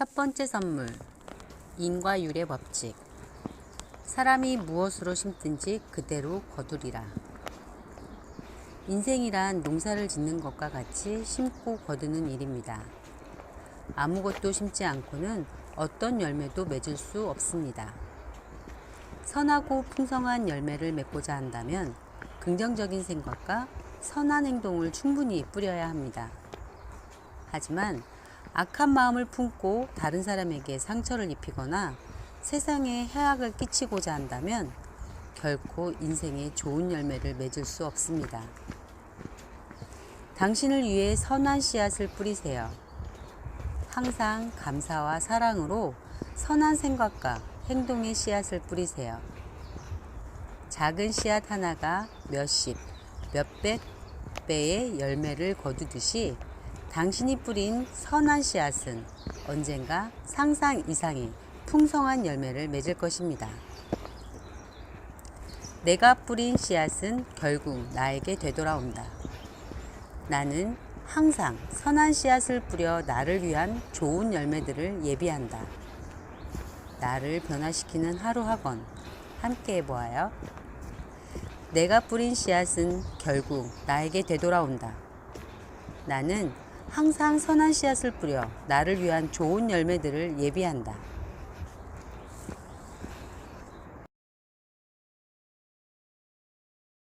첫 번째 선물. 인과 율의 법칙. 사람이 무엇으로 심든지 그대로 거두리라. 인생이란 농사를 짓는 것과 같이 심고 거두는 일입니다. 아무것도 심지 않고는 어떤 열매도 맺을 수 없습니다. 선하고 풍성한 열매를 맺고자 한다면 긍정적인 생각과 선한 행동을 충분히 뿌려야 합니다. 하지만 악한 마음을 품고 다른 사람에게 상처를 입히거나 세상에 해악을 끼치고자 한다면 결코 인생에 좋은 열매를 맺을 수 없습니다. 당신을 위해 선한 씨앗을 뿌리세요. 항상 감사와 사랑으로 선한 생각과 행동의 씨앗을 뿌리세요. 작은 씨앗 하나가 몇십, 몇백 배의 열매를 거두듯이 당신이 뿌린 선한 씨앗은 언젠가 상상 이상의 풍성한 열매를 맺을 것입니다. 내가 뿌린 씨앗은 결국 나에게 되돌아온다. 나는 항상 선한 씨앗을 뿌려 나를 위한 좋은 열매들을 예비한다. 나를 변화시키는 하루 학원 함께 해보아요. 내가 뿌린 씨앗은 결국 나에게 되돌아온다. 나는 항상 선한 씨앗을 뿌려 나를 위한 좋은 열매들을 예비한다.